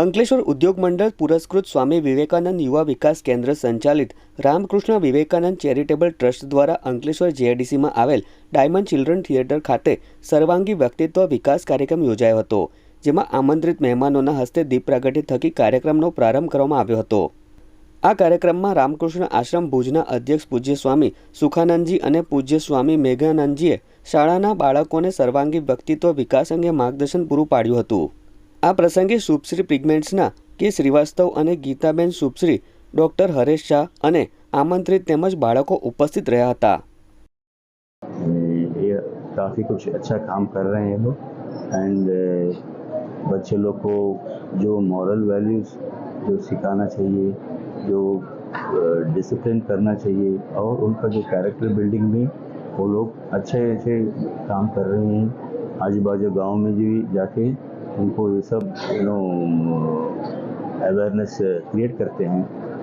અંકલેશ્વર ઉદ્યોગ મંડળ પુરસ્કૃત સ્વામી વિવેકાનંદ યુવા વિકાસ કેન્દ્ર સંચાલિત રામકૃષ્ણ વિવેકાનંદ ચેરિટેબલ ટ્રસ્ટ દ્વારા અંકલેશ્વર જેઆઈડીસીમાં આવેલ ડાયમંડ ચિલ્ડ્રન થિયેટર ખાતે સર્વાંગી વ્યક્તિત્વ વિકાસ કાર્યક્રમ યોજાયો હતો જેમાં આમંત્રિત મહેમાનોના હસ્તે દીપ પ્રગટિત થકી કાર્યક્રમનો પ્રારંભ કરવામાં આવ્યો હતો આ કાર્યક્રમમાં રામકૃષ્ણ આશ્રમ ભુજના અધ્યક્ષ પૂજ્ય સ્વામી સુખાનંદજી અને પૂજ્ય સ્વામી મેઘાનંદજીએ શાળાના બાળકોને સર્વાંગી વ્યક્તિત્વ વિકાસ અંગે માર્ગદર્શન પૂરું પાડ્યું હતું આ પ્રસંગે સુપ શ્રી પ્રિગમેન્ટ્સના કેસ રીવાસ્તવ અને ગીતાબેન સુપ શ્રી ડોક્ટર હરેશ શાહ અને આમંત્રિત તમામ બાળકો ઉપસ્થિત રહ્યા હતા. યે તાસી કુછે અચ્છા કામ કર રહે હે લો. એન્ડ બચ્ચો લોકો કો જો મોરલ વેલ્યુઝ જો સિકાના ચાહીએ, જો ડિસિપ્લિન karna ચાહીએ ઓર ઉનકો જો કેરેક્ટર બિલ્ડિંગ ભી વો લોગ અચ્છે અચ્છે કામ કર રહે હૈ આજવાજે ગામ મે જી જાકે उनको ये सब यू नो अवेयरनेस क्रिएट करते हैं